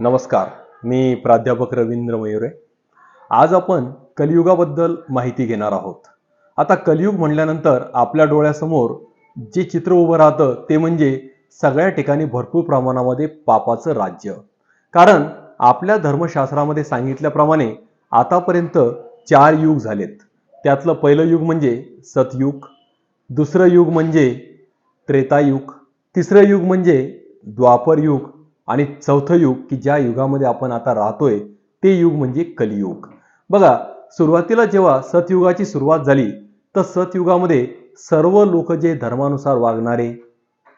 नमस्कार मी प्राध्यापक रवींद्र मयुरे. आज आपण कलियुगाबद्दल माहिती घेणार आहोत. आता कलियुग म्हणल्यानंतर आपल्या डोळ्यासमोर जे चित्र उभं राहतं ते म्हणजे सगळ्या ठिकाणी भरपूर प्रमाणामध्ये पापाचं राज्य. कारण आपल्या धर्मशास्त्रामध्ये सांगितल्याप्रमाणे आतापर्यंत चार युग झालेत. त्यातलं पहिलं युग म्हणजे सतयुग दुसरं युग म्हणजे त्रेतायुग तिसरं युग म्हणजे द्वापर युग आणि चौथं युग की ज्या युगामध्ये आपण आता राहतोय ते युग म्हणजे कलियुग. बघा सुरुवातीला जेव्हा सतयुगाची सुरुवात झाली तर सतयुगामध्ये सर्व लोक जे धर्मानुसार वागणारे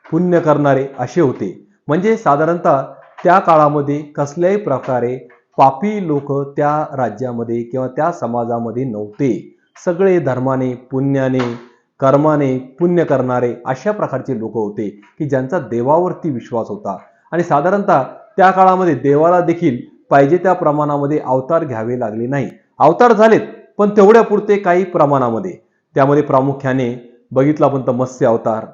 पुण्य करणारे असे होते. म्हणजे साधारणतः त्या काळामध्ये कसल्याही प्रकारे पापी लोक त्या राज्यामध्ये किंवा त्या समाजामध्ये नव्हते. सगळे धर्माने पुण्याने कर्माने पुण्य करणारे अशा प्रकारचे लोक होते की ज्यांचा देवावरती विश्वास होता. आणि साधारणतः त्या काळामध्ये देवाला देखील पाहिजे त्या प्रमाणामध्ये अवतार घ्यावे लागले नाही. अवतार झालेत पण तेवढ्या पुरते काही प्रमाणामध्ये. त्यामध्ये प्रामुख्याने बघितलं आपण तर मत्स्य अवतार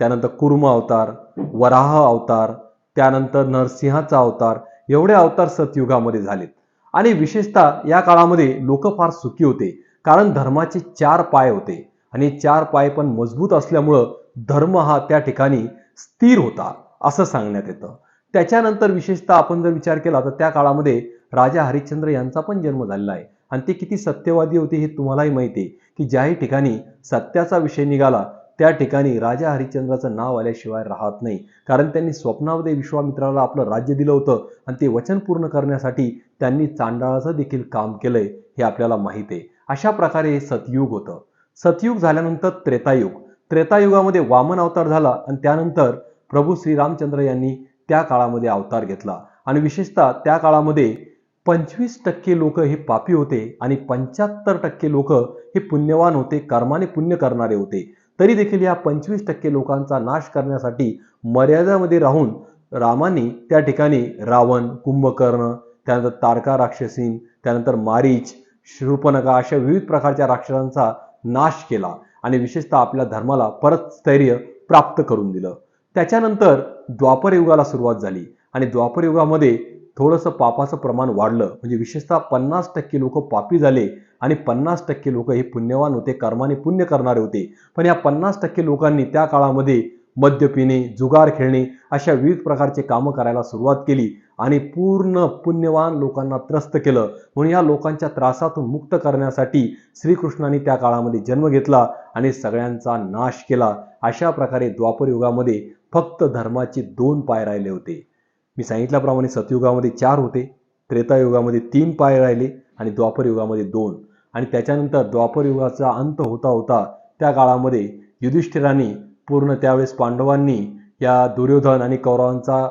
त्यानंतर कुर्म अवतार वराह अवतार त्यानंतर नरसिंहाचा अवतार एवढे अवतार सतयुगामध्ये झालेत. आणि विशेषतः या काळामध्ये लोक फार सुखी होते कारण धर्माचे चार पाय होते. आणि चार पाय पण मजबूत असल्यामुळं धर्म हा त्या ठिकाणी स्थिर होता असं सांगण्यात येतं. त्याच्यानंतर विशेषतः आपण जर विचार केला तर त्या काळामध्ये राजा हरिश्चंद्र यांचा पण जन्म झालेला आहे. आणि ते किती सत्यवादी होते हे तुम्हालाही माहिती आहे की ज्याही ठिकाणी सत्याचा विषय निघाला त्या ठिकाणी राजा हरिश्चंद्राचं नाव आल्याशिवाय राहत नाही. कारण त्यांनी स्वप्नामध्ये विश्वामित्राला आपलं राज्य दिलं होतं आणि ते वचन पूर्ण करण्यासाठी त्यांनी चांडाळाचं देखील काम केलंय हे आपल्याला माहीत आहे. अशा प्रकारे हे सतयुग होतं. सतयुग झाल्यानंतर त्रेतायुग. त्रेतायुगामध्ये वामन अवतार झाला आणि त्यानंतर प्रभू श्रीरामचंद्र यांनी त्या काळामध्ये अवतार घेतला. आणि विशेषतः त्या काळामध्ये पंचवीस टक्के लोक हे पापी होते आणि पंच्याहत्तर टक्के लोक हे पुण्यवान होते कर्माने पुण्य करणारे होते. तरी देखील या पंचवीस टक्के लोकांचा नाश करण्यासाठी मर्यादामध्ये राहून रामाने त्या ठिकाणी रावण कुंभकर्ण त्यानंतर तारका राक्षसीन त्यानंतर मारीच शृपनका अशा विविध प्रकारच्या राक्षसांचा नाश केला आणि विशेषतः आपल्या धर्माला परत स्थैर्य प्राप्त करून दिलं. त्याच्यानंतर द्वापरयुगाला सुरुवात झाली. आणि द्वापरयुगामध्ये थोडंसं पापाचं प्रमाण वाढलं. म्हणजे विशेषतः पन्नास टक्के लोक पापी झाले आणि पन्नास टक्के लोक हे पुण्यवान होते कर्माने पुण्य करणारे होते. पण या पन्नास टक्के लोकांनी त्या काळामध्ये मद्य पिणे जुगार खेळणे अशा विविध प्रकारचे कामं करायला सुरुवात केली आणि पूर्ण पुण्यवान लोकांना त्रस्त केलं. म्हणून या लोकांच्या त्रासातून मुक्त करण्यासाठी श्रीकृष्णाने त्या काळामध्ये जन्म घेतला आणि सगळ्यांचा नाश केला. अशा प्रकारे द्वापरयुगामध्ये फक्त धर्माचे दोन पाय राहिले होते. मी सांगितल्याप्रमाणे सतयुगामध्ये चार होते त्रेतायुगामध्ये तीन पाय राहिले आणि द्वापर युगामध्ये दोन. आणि त्याच्यानंतर द्वापर युगाचा अंत होता होता त्या काळामध्ये युधिष्ठिरांनी पूर्ण त्यावेळेस पांडवांनी या दुर्योधन आणि कौरवांचा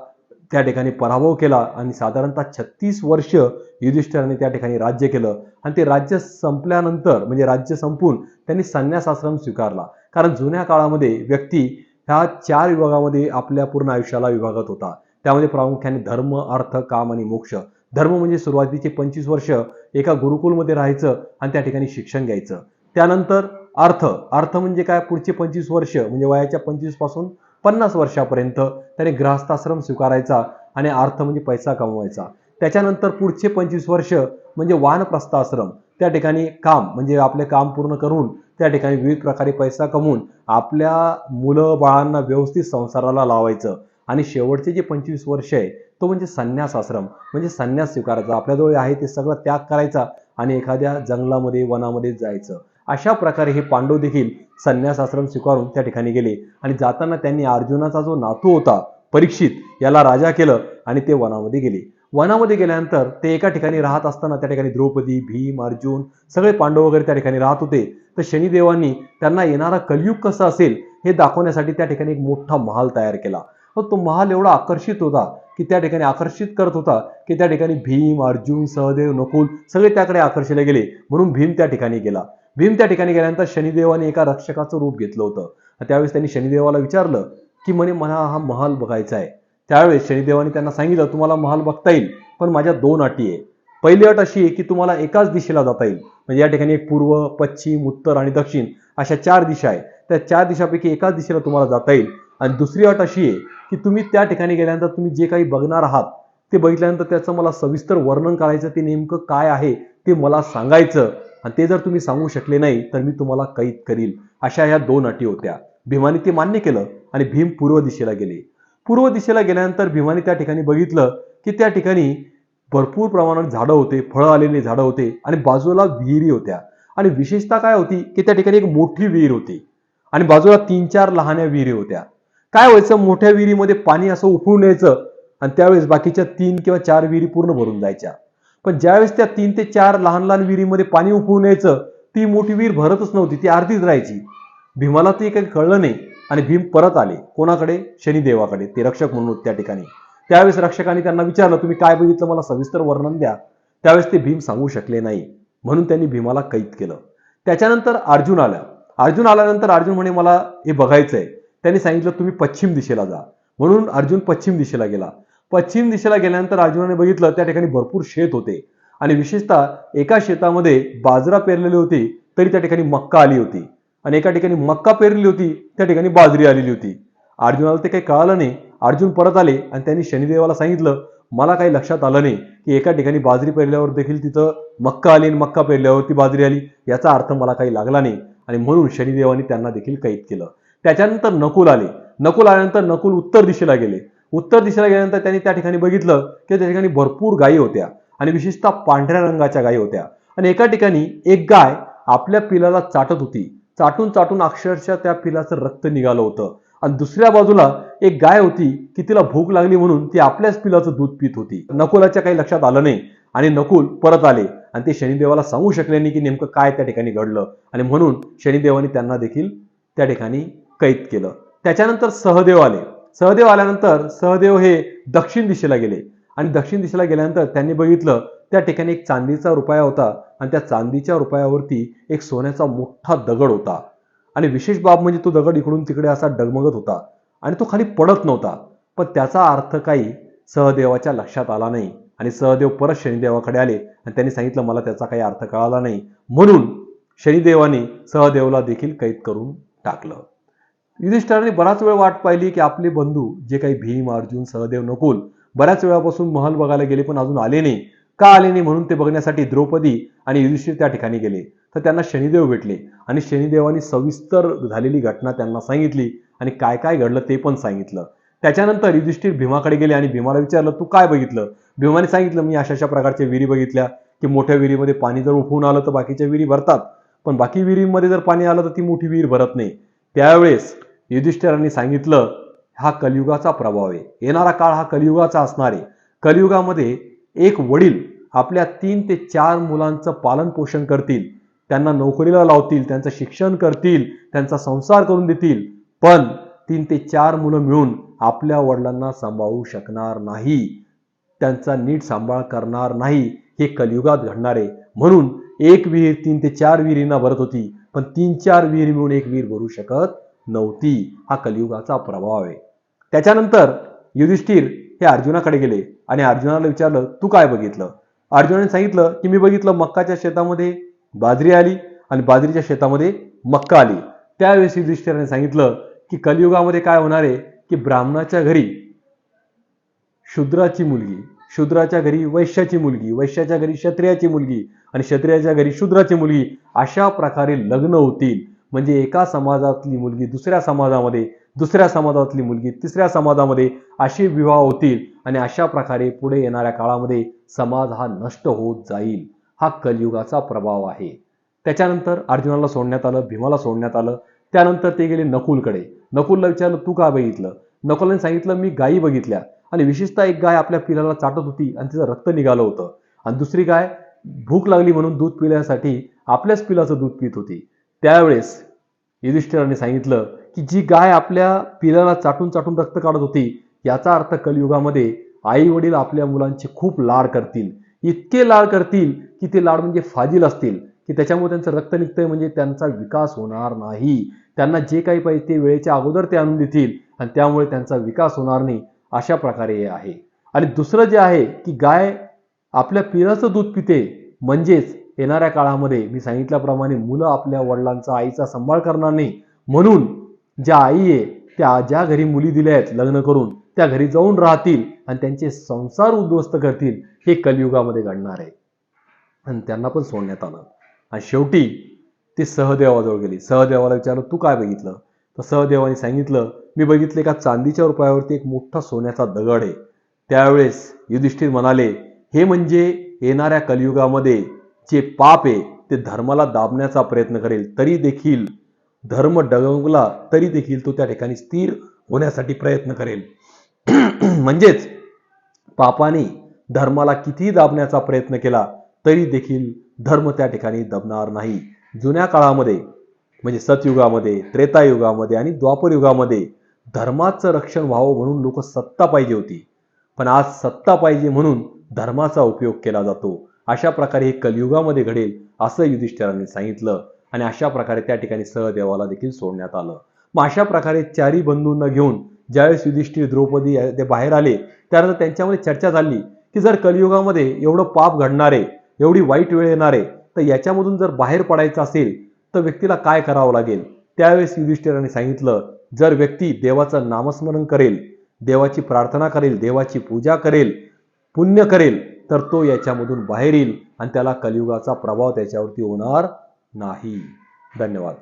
त्या ठिकाणी पराभव केला आणि साधारणतः छत्तीस वर्ष युधिष्ठिराने त्या ठिकाणी राज्य केलं. आणि ते राज्य संपल्यानंतर म्हणजे राज्य संपून त्यांनी संन्यासाश्रम स्वीकारला. कारण जुन्या काळामध्ये व्यक्ती ह्या चार विभागामध्ये आपल्या पूर्ण आयुष्याला विभागत होता. त्यामध्ये प्रामुख्याने धर्म अर्थ काम आणि मोक्ष. धर्म म्हणजे सुरुवातीचे पंचवीस वर्ष एका गुरुकुलमध्ये राहायचं आणि त्या ठिकाणी शिक्षण घ्यायचं. त्यानंतर अर्थ. अर्थ म्हणजे काय? पुढचे पंचवीस वर्ष म्हणजे वयाच्या पंचवीसपासून पन्नास वर्षापर्यंत त्याने ग्रहस्थाश्रम स्वीकारायचा आणि अर्थ म्हणजे पैसा कमवायचा. त्याच्यानंतर पुढचे पंचवीस वर्ष म्हणजे वानप्रस्थाश्रम. त्या ठिकाणी काम म्हणजे आपले काम पूर्ण करून त्या ठिकाणी विविध प्रकारे पैसा कमवून आपल्या मुलं बाळांना व्यवस्थित संसाराला लावायचं. आणि शेवटचे जे पंचवीस वर्ष आहे तो म्हणजे संन्यास आश्रम म्हणजे संन्यास स्वीकारायचा. आपल्याजवळ आहे ते सगळं त्याग करायचा आणि एखाद्या जंगलामध्ये वनामध्ये जायचं. अशा प्रकारे हे पांडव देखील संन्यास आश्रम स्वीकारून त्या ठिकाणी गेले. आणि जाताना त्यांनी अर्जुनाचा जो नातू होता परीक्षित याला राजा केलं आणि ते वनामध्ये गेले. वनामध्ये गेल्यानंतर ते एका ठिकाणी राहत असताना त्या ठिकाणी द्रौपदी भीम अर्जुन सगळे पांडव वगैरे त्या ठिकाणी राहत होते. तर शनिदेवांनी त्यांना येणारा कलयुग कसं असेल हे दाखवण्यासाठी त्या ठिकाणी एक मोठा महाल तयार केला. व तो महाल एवढा आकर्षित होता की त्या ठिकाणी आकर्षित करत होता की त्या ठिकाणी भीम अर्जुन सहदेव नकुल सगळे त्याकडे आकर्षले गेले. म्हणून भीम त्या ठिकाणी गेला. भीम त्या ठिकाणी गेल्यानंतर शनिदेवाने एका रक्षकाचं रूप घेतलं होतं. त्यावेळेस त्यांनी शनिदेवाला विचारलं की म्हणे मला हा महाल बघायचा आहे. त्यावेळेस शनिदेवाने त्यांना सांगितलं तुम्हाला महाल बघता येईल पण माझ्या दोन अटी आहे. पहिली अट अशी आहे की तुम्हाला एकाच दिशेला जाता येईल. म्हणजे या ठिकाणी एक पूर्व पश्चिम उत्तर आणि दक्षिण अशा चार दिशा आहे त्या चार दिशापैकी एकाच दिशेला तुम्हाला जाता येईल. आणि दुसरी अट अशी आहे की तुम्ही त्या ठिकाणी गेल्यानंतर तुम्ही जे काही बघणार आहात ते बघितल्यानंतर त्याचं मला सविस्तर वर्णन करायचं ते नेमकं काय आहे ते मला सांगायचं. आणि ते जर तुम्ही सांगू शकले नाही तर मी तुम्हाला कैद करील. अशा ह्या दोन अटी होत्या. भीमाने ते मान्य केलं आणि भीम पूर्व दिशेला गेले. पूर्व दिशेला गेल्यानंतर भीमाने त्या ठिकाणी बघितलं की त्या ठिकाणी भरपूर प्रमाणात झाडं होते फळं आलेली झाडं होते आणि बाजूला विहिरी होत्या. आणि विशेषता काय होती की त्या ठिकाणी एक मोठी विहीर होती आणि बाजूला तीन चार लहान्या विहिरी होत्या. काय व्हायचं? मोठ्या विहिरीमध्ये पाणी असं उफळून यायचं आणि त्यावेळेस बाकीच्या तीन किंवा चार विहिरी पूर्ण भरून जायच्या. पण ज्यावेळेस त्या तीन ते चार लहान लहान विहिरीमध्ये पाणी उफळून यायचं ती मोठी विहीर भरतच नव्हती ती अर्धीच राहायची. भीमाला ते काही कळलं नाही. आणि भीम परत आले. कोणाकडे? शनिदेवाकडे. ते रक्षक म्हणून त्या ठिकाणी. त्यावेळेस रक्षकाने त्यांना विचारलं तुम्ही काय बघितलं? मला सविस्तर वर्णन द्या. त्यावेळेस ते भीम सांगू शकले नाही. म्हणून त्यांनी भीमाला कैद केलं. त्याच्यानंतर अर्जुन आला. अर्जुन आल्यानंतर अर्जुन म्हणे मला हे बघायचंय. त्यांनी सांगितलं तुम्ही पश्चिम दिशेला जा. म्हणून अर्जुन पश्चिम दिशेला गेला. पश्चिम दिशेला गेल्यानंतर अर्जुनाने बघितलं त्या ठिकाणी भरपूर शेत होते. आणि विशेषतः एका शेतामध्ये बाजरा पेरलेली होती तरी त्या ठिकाणी मक्का आली होती. आणि एका ठिकाणी मक्का पेरलेली होती त्या ठिकाणी बाजरी आलेली होती. अर्जुनाला ते काही कळालं नाही. अर्जुन परत आले आणि त्यांनी शनिदेवाला सांगितलं मला काही लक्षात आलं नाही की एका ठिकाणी बाजरी पेरल्यावर देखील तिथं मक्का आली आणि मक्का पेरल्यावर ती बाजरी आली. याचा अर्थ मला काही लागला नाही. आणि म्हणून शनिदेवाने त्यांना देखील कैद केलं. त्याच्यानंतर नकुल आले. नकुल आल्यानंतर नकुल उत्तर दिशेला गेले. उत्तर दिशेला गेल्यानंतर त्यांनी त्या ठिकाणी बघितलं की त्या ठिकाणी भरपूर गायी होत्या आणि विशेषतः पांढऱ्या रंगाच्या गायी होत्या. आणि एका ठिकाणी एक गाय आपल्या पिलाला चाटत होती. चाटून चाटून अक्षरशः त्या पिलाचं रक्त निघालं होतं. आणि दुसऱ्या बाजूला एक गाय होती की तिला भूक लागली म्हणून ती आपल्याच पिलाचं दूध पित होती. नकुलाच्या काही लक्षात आलं नाही आणि नकुल परत आले. आणि ते शनिदेवाला सांगू शकले नाही की नेमकं काय त्या ठिकाणी घडलं. आणि म्हणून शनिदेवाने त्यांना देखील त्या ठिकाणी कैद केलं. त्याच्यानंतर सहदेव आले. सहदेव आल्यानंतर सहदेव हे दक्षिण दिशेला गेले. आणि दक्षिण दिशेला गेल्यानंतर त्यांनी बघितलं त्या ठिकाणी एक चांदीचा रुपया होता आणि त्या चांदीच्या रुपयावरती एक सोन्याचा मोठा दगड होता. आणि विशेष बाब म्हणजे तो दगड इकडून तिकडे असा डगमगत होता आणि तो खाली पडत नव्हता. पण त्याचा अर्थ काही सहदेवाच्या लक्षात आला नाही आणि सहदेव परत शनिदेवाकडे आले आणि त्यांनी सांगितलं मला त्याचा काही अर्थ कळाला नाही. म्हणून शनिदेवाने सहदेवला देखील कैद करून टाकलं. युधिष्ठराने बराच वेळ वाट पाहिली की आपले बंधू जे काही भीम अर्जुन सहदेव नकुल बऱ्याच वेळापासून महल बघायला गेले पण अजून आले नाही. का आले नाही म्हणून ते बघण्यासाठी द्रौपदी आणि युधिष्ठिर त्या ठिकाणी गेले. तर त्यांना शनिदेव भेटले आणि शनिदेवानी सविस्तर झालेली घटना त्यांना सांगितली आणि काय काय घडलं ते पण सांगितलं. त्याच्यानंतर युधिष्ठिर भीमाकडे गेले आणि भीमाला विचारलं तू काय बघितलं? भीमाने सांगितलं मी अशा अशा प्रकारच्या विहिरी बघितल्या की मोठ्या विहिरीमध्ये पाणी जर उफवून आलं तर बाकीच्या विहिरी भरतात. पण बाकी विहिरीमध्ये जर पाणी आलं तर ती मोठी विहीर भरत नाही. त्यावेळेस युधिष्ठिरांनी सांगितलं हा कलियुगाचा प्रभाव आहे. येणारा काळ हा कलियुगाचा असणार आहे. कलियुगामध्ये एक वडील आपल्या तीन ते चार मुलांचं पालन पोषण करतील त्यांना नोकरीला लावतील त्यांचं शिक्षण करतील त्यांचा संसार करून देतील पण तीन ते चार मुलं मिळून आपल्या वडिलांना सांभाळू शकणार नाही त्यांचा नीट सांभाळ करणार नाही हे कलियुगात घडणार आहे. म्हणून एक विहीर तीन ते चार विहिरींना भरत होती पण तीन चार विहीर मिळून एक विहीर भरू शकत नव्हती. हा कलियुगाचा प्रभाव आहे. त्याच्यानंतर युधिष्ठिर हे अर्जुनाकडे गेले आणि अर्जुनाला विचारलं तू काय बघितलं? अर्जुनाने सांगितलं की मी बघितलं मक्काच्या शेतामध्ये बाजरी आली आणि बाजरीच्या शेतामध्ये मक्का आली. त्यावेळेस युधिष्ठिराने सांगितलं की कलियुगामध्ये काय होणार आहे की ब्राह्मणाच्या घरी शूद्राची मुलगी शूद्राच्या घरी वैश्याची मुलगी वैश्याच्या घरी क्षत्रियाची मुलगी आणि क्षत्रियाच्या घरी शूद्राची मुलगी अशा प्रकारे लग्न होतील. म्हणजे एका समाजातली मुलगी दुसऱ्या समाजामध्ये दुसऱ्या समाजातली मुलगी तिसऱ्या समाजामध्ये असे विवाह होतील आणि अशा प्रकारे पुढे येणाऱ्या काळामध्ये समाज हा नष्ट होत जाईल हा कलयुगाचा प्रभाव आहे. त्याच्यानंतर अर्जुनाला सोडण्यात आलं भीमाला सोडण्यात आलं. त्यानंतर ते गेले नकुलकडे. नकुलला विचारलं तू का बघितलं? नकुलने सांगितलं मी गायी बघितल्या. आणि विशेषतः एक गाय आपल्या पिलाला चाटत होती आणि तिचं रक्त निघालं होतं. आणि दुसरी गाय भूक लागली म्हणून दूध पिण्यासाठी आपल्याच पिलाचं दूध पित होती. त्यावेळेस युधिष्ठिराने सांगितलं की जी गाय आपल्या पिलाला चाटून चाटून रक्त काढत होती याचा अर्थ कलियुगामध्ये आई वडील आपल्या मुलांचे खूप लाड करतील. इतके लाड करतील की ते लाड म्हणजे फाजील असतील की त्याच्यामुळे त्यांचं रक्त निघतंय म्हणजे त्यांचा विकास होणार नाही. त्यांना जे काही पाहिजे ते वेळेच्या अगोदर ते आणून देतील आणि त्यामुळे त्यांचा विकास होणार नाही अशा प्रकारे हे आहे. आणि दुसरं जे आहे की गाय आपल्या पिराचं दूध पिते म्हणजेच येणाऱ्या काळामध्ये मी सांगितल्याप्रमाणे मुलं आपल्या वडिलांचा आईचा सांभाळ करणार नाही. म्हणून ज्या आई आहे त्या ज्या घरी मुली दिल्या आहेत लग्न करून त्या घरी जाऊन राहतील आणि त्यांचे संसार उद्ध्वस्त करतील हे कलियुगामध्ये घडणार आहे. आणि त्यांना पण सोडण्यात आलं. आणि शेवटी ते सहदेवाजवळ गेली. सहदेवाला विचारलं तू काय बघितलं? तर सहदेवाने सांगितलं मी बघितले का चांदीच्या रुपयावरती एक मोठा सोन्याचा दगड आहे. त्यावेळेस युधिष्ठिर म्हणाले हे म्हणजे येणाऱ्या कलियुगामध्ये जे पाप आहे ते धर्माला दाबण्याचा प्रयत्न करेल तरी देखील धर्म डगमगला तरी देखील तो त्या ठिकाणी स्थिर होण्यासाठी प्रयत्न करेल. म्हणजेच पापाने धर्माला कितीही दाबण्याचा प्रयत्न केला तरी देखील धर्म त्या ठिकाणी दबणार नाही. जुन्या काळामध्ये म्हणजे सतयुगामध्ये त्रेतायुगामध्ये आणि द्वापर युगामध्ये धर्माचं रक्षण व्हावं म्हणून लोक सत्ता पाहिजे होती. पण आज सत्ता पाहिजे म्हणून धर्माचा उपयोग केला जातो. अशा प्रकारे हे कलियुगामध्ये घडेल असं युधिष्ठिरांनी सांगितलं. आणि अशा प्रकारे त्या ठिकाणी सहदेवाला देखील सोडण्यात आलं. मग अशा प्रकारे चारी बंधूंना घेऊन ज्यावेळेस युधिष्ठिर द्रौपदी ते बाहेर आले त्यानंतर त्यांच्यामध्ये चर्चा झाली की जर कलियुगामध्ये एवढं पाप घडणारे एवढी वाईट वेळ येणारे तर याच्यामधून जर बाहेर पडायचं असेल तर व्यक्तीला काय करावं लागेल? त्यावेळेस युधिष्ठिरांनी सांगितलं जर व्यक्ती देवाचं नामस्मरण करेल देवाची प्रार्थना करेल देवाची पूजा करेल पुण्य करेल तर तो याच्यामधून बाहेर येईल आणि त्याला कलियुगाचा प्रभाव त्याच्यावरती होणार नाही. धन्यवाद.